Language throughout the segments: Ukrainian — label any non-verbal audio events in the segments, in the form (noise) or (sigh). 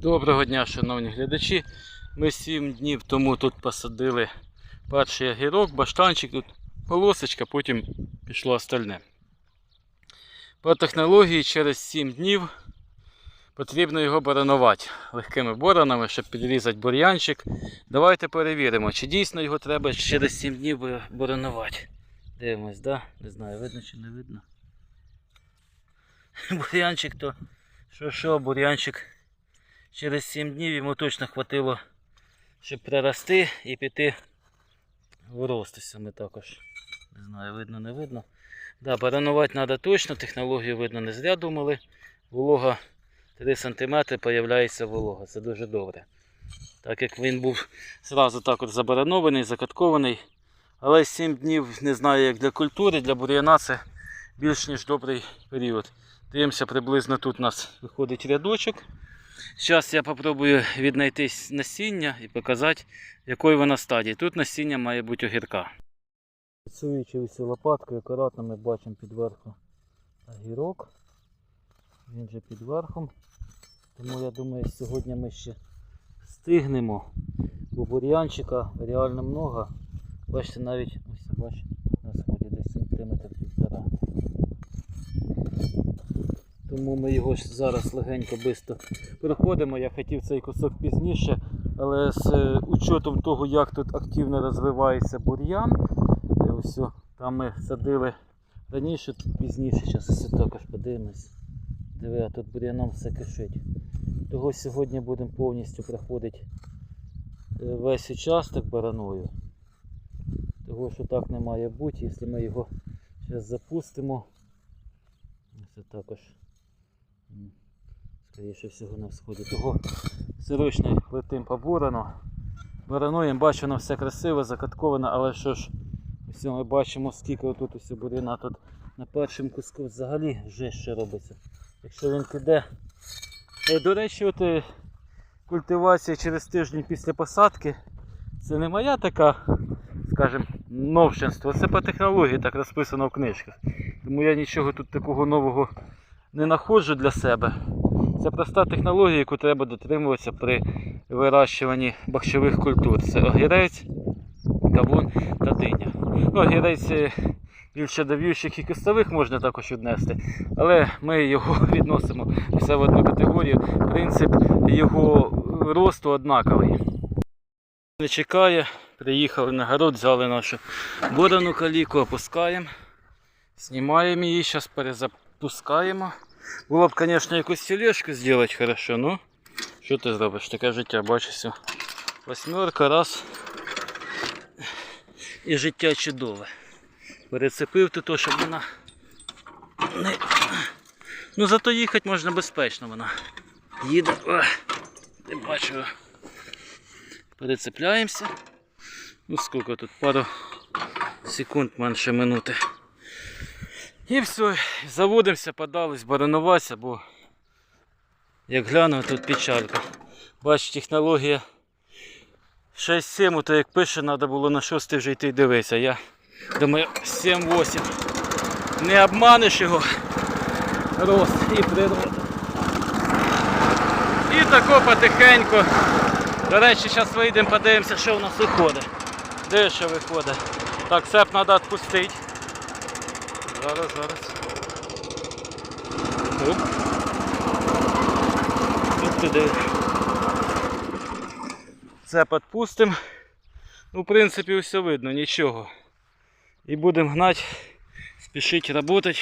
Доброго дня, шановні глядачі. Ми 7 днів тому тут посадили перший огірок, баштанчик, тут полосочка, потім пішло остальне. По технології через 7 днів потрібно його боронувати легкими боронами, щоб підрізати бур'янчик. Давайте перевіримо, чи дійсно його треба через 7 днів бо- боронувати. Дивимось, да? Не знаю, видно чи не видно. (laughs) Бур'янчик то. Що що, бур'янчик через 7 днів йому точно хватило, щоб прирости і піти в рост саме також. Не знаю, видно, не видно. Да, баранувати треба точно, технологію видно не зря думали. Волога 3 см появляється волога. Це дуже добре. Так як він був зразу так от забаранований, закаткований. Але 7 днів не знаю як для культури, для бур'яна це більш ніж добрий період. Дивимося, приблизно тут у нас виходить рядочок. Зараз я спробую віднайти насіння і показати, якої вона стадії. Тут насіння має бути огірка. Працюючи усю лопаткою, акуратно ми бачимо під верхом огірок. Він же під верхом. Тому я думаю, сьогодні ми ще встигнемо. Бо бур'янчика реально много. Бачите, навіть ось бачите, на сході десь сантиметр півтора. Тому ми його зараз легенько бисто проходимо. Я хотів цей кусок пізніше, але з е, учетом того, як тут активно розвивається бур'ян, е, ось там ми садили раніше, тут пізніше, зараз також подивимось. Диви, а тут бур'яном все кишить. Того сьогодні будемо повністю проходити е, весь участок бараною. Того, що так не має бути, якщо ми його зараз запустимо. Це також скоріше всього на сході. Того срочно летим по. Барануємо, бачу, воно все красиво, закатковано, але що ж, ось ми бачимо, скільки тут ось буряна тут на першому куску взагалі що робиться. Якщо він піде. Е, До речі, от е, культивація через тиждень після посадки це не моя така, скажімо, новшинство. Це по технології так розписано в книжках. Тому я нічого тут такого нового не знаходжу для себе. Це проста технологія, яку треба дотримуватися при вирощуванні бахчових культур. Це огірець, кавун та диня. Ну, огірець е, більше до в'ющих і кистових можна також віднести, але ми його (laughs) відносимо все в одну категорію. Принцип його росту однаковий. Не чекає, приїхали на город, взяли нашу борану каліку, опускаємо, знімаємо її, зараз перезапускаємо. Було б, звісно, якусь тележку зробити хорошо, ну що ти зробиш? Таке життя, бачиш. Восьмерка, раз. І життя чудове. Перецепив ти то, щоб вона не. Ну зато їхати можна безпечно вона. Їде. О, ти бачу. Перецепляємося. Ну скільки тут? Пару секунд менше минути. І все, заводимося, подались, барануватися, бо як гляну, тут печалька. Бач, технологія 6-7, то як пише, треба було на 6 вже йти дивитися. Я думаю, 7-8. Не обманеш його. Рост і природа. І тако потихеньку. До речі, зараз вийдемо, подивимося, що в нас виходить. Де що виходить? Так, цеп треба відпустити. Зараз, зараз. Оп. Ух ти диви. Цеп відпустимо. Ну, в принципі, все видно, нічого. І будемо гнати, спішити працювати.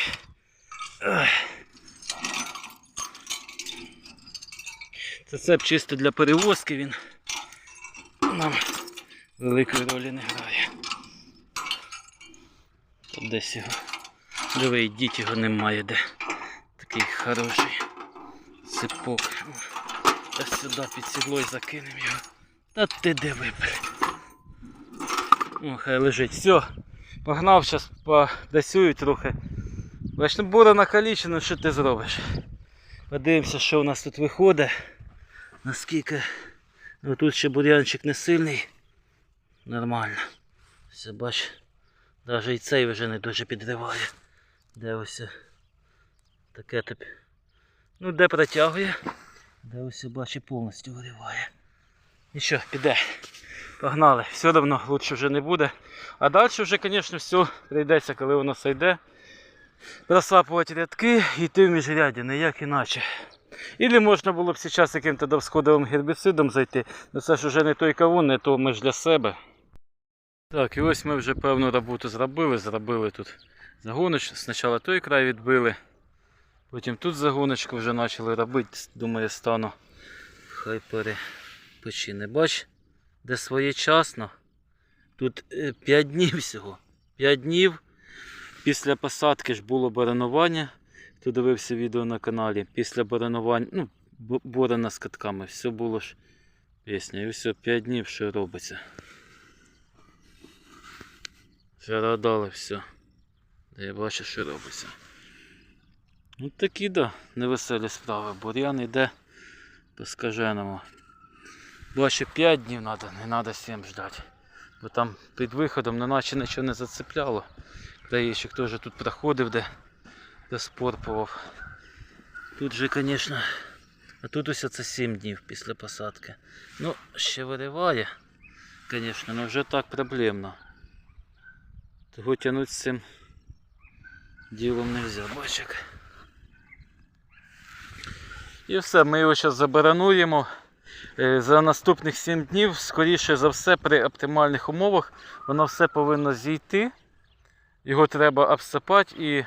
Це цеп чисто для перевозки, він нам великої ролі не грає. Тут десь його. Диви, і діть його немає де. Такий хороший цепок. Та сюди під сідло і закинемо його. Та ти диви, блядь. О, хай лежить. Все. Погнав, зараз подасюю трохи. Бач, ну бура накалічена, що ти зробиш? Подивимося, що у нас тут виходить. Наскільки. Ну тут ще бур'янчик не сильний. Нормально. Все бач. Навіть і цей вже не дуже підриває. Де ось таке тобі. Ну де протягує. Де ось бачу повністю вириває. І що, піде. Погнали. Все давно лучше вже не буде. А далі вже, звісно, все прийдеться, коли воно сойде. Розсапувати рядки йти в міжряді, ніяк іначе. Ілі можна було б зараз яким-то довсходовим гербіцидом зайти, але це ж вже не той кавун, не то ми ж для себе. Так, і ось ми вже певну роботу зробили. Зробили тут загоночку. Спочатку той край відбили, потім тут загоночку вже почали робити. Думаю, стану. Хай перепочине. Бач, де своєчасно. Тут 5 днів всього. 5 днів. Після посадки ж було баранування. Хто дивився відео на каналі. Після баранування, ну, борона з катками, все було ж пісня. І все, 5 днів що робиться. Зародали все. Де я бачу, що робиться. Ну такі да, невеселі справи. Бур'ян йде по скаженому. Бачу 5 днів треба, не треба 7 ждати. Бо там під виходом неначе нічого не зацепляло. Краєчок теж тут проходив, де, де спорпував. Тут же, звісно, а тут ось це 7 днів після посадки. Ну, ще вириває, звісно, але вже так проблемно. Того тягнути з цим ділом не можна, бачик. І все, ми його зараз забарануємо. Е, За наступних 7 днів, скоріше за все, при оптимальних умовах, воно все повинно зійти. Його треба обсипати і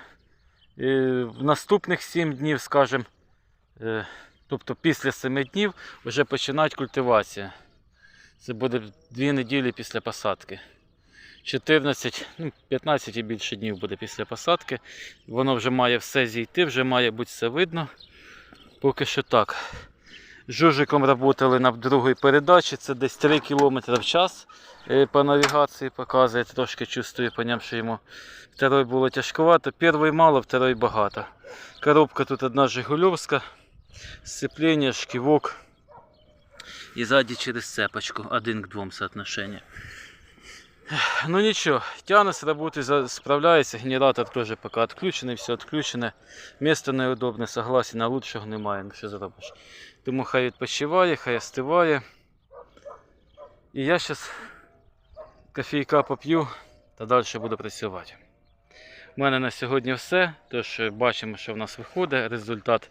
е, в наступних 7 днів, скажімо, е, тобто після 7 днів, вже починати культивація. Це буде 2 неділі після посадки. 14, ну, 15 і більше днів буде після посадки. Воно вже має все зійти, вже має бути все видно. Поки що так. Жужиком працювали на другій передачі, це десь 3 км в час е, по навігації показує, трошки чувствую по ньому, що йому второй було тяжковато. Перший мало, второй багато. Коробка тут одна Жигульовська, сцеплення, шківок. І ззаді через цепочку, один к двом соотношення. Ну нічого, тягне з роботи, справляється, генератор теж поки відключений, все відключене. Місто неудобне, согласен, а лучшого немає, ну що зробиш. Тому хай відпочиває, хай остиває. І я зараз кофійка поп'ю та далі буду працювати. У мене на сьогодні все. Тож е, бачимо, що в нас виходить. Результат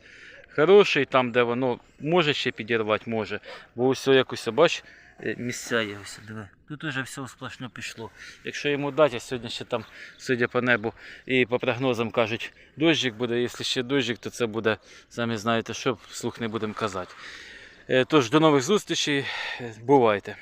хороший, там, де воно може ще підірвати, може. Бо усе якось, бач, е, місця є ось, диви. Тут уже все сплошно пішло. Якщо йому дати, сьогодні ще там, судя по небу, і по прогнозам кажуть, дощик буде, якщо ще дощик, то це буде, самі знаєте що, вслух не будемо казати. Е, Тож, до нових зустрічей, Е, бувайте.